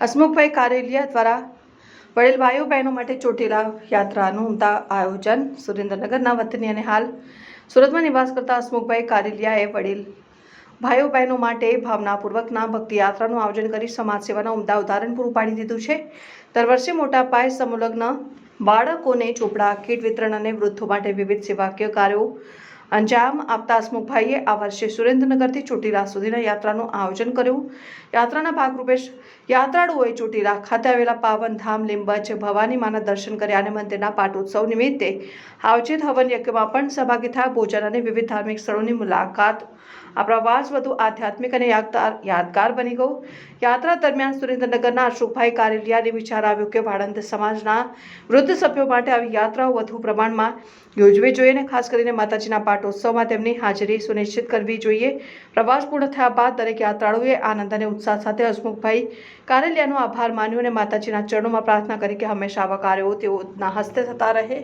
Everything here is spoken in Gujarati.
હસમુખભાઈ કારેલિયા દ્વારા વડીલ ભાઈઓ બહેનો માટે ચોટીલા યાત્રાનું ઉમદા આયોજન સુરેન્દ્રનગરના વતની અને હાલ સુરતમાં નિવાસ કરતા હસમુખભાઈ કારેલિયાએ વડીલ ભાઈઓ બહેનો માટે ભાવનાપૂર્વકના ભક્તિ યાત્રાનું આયોજન કરી સમાજ સેવાના ઉમદા ઉદાહરણ પૂરું પાડી દીધું છે. દર વર્ષે મોટા પાયે સમુલગ્ન બાળકોને ચોપડા, કીટ વિતરણ અને વૃદ્ધો માટે વિવિધ સેવાકીય કાર્યો અંજામ આપતા હસમુખભાઈએ આ વર્ષે સુરેન્દ્રનગરથી ચોટીલા સુધીના યાત્રાનું આયોજન કર્યું. યાત્રાના ભાગરૂપે યાત્રાળુઓએ ચોટીલા ખાતે આવેલા પાવન ધામ, લીંબજ, ભવાની માના દર્શન કર્યા અને મંદિરના પાટોત્સવ નિમિત્તે આયોજિત હવન યજ્ઞમાં પણ સહભાગી થયા. ભોજન અને વિવિધ ધાર્મિક સ્થળોની મુલાકાત. આ પ્રવાસ વધુ આધ્યાત્મિક અને યાદગાર યાદગાર બની ગયો. યાત્રા દરમિયાન સુરેન્દ્રનગરના અશોકભાઈ કારેલિયાને વિચાર આવ્યો કે વાળંદ સમાજના વૃદ્ધ સભ્યો માટે આવી યાત્રાઓ વધુ પ્રમાણમાં યોજવી જોઈએ અને ખાસ કરીને માતાજીના પાટોત્સવમાં તેમની હાજરી સુનિશ્ચિત કરવી જોઈએ. પ્રવાસ પૂર્ણ થયા બાદ દરેક યાત્રાળુએ આનંદ અને ઉત્સાહ સાથે હસમુખભાઈ કારેલિયાનો આભાર માન્યો અને માતાજીના ચરણોમાં પ્રાર્થના કરી કે હંમેશા આવા કાર્યો તેઓના હસ્તે થતા રહે.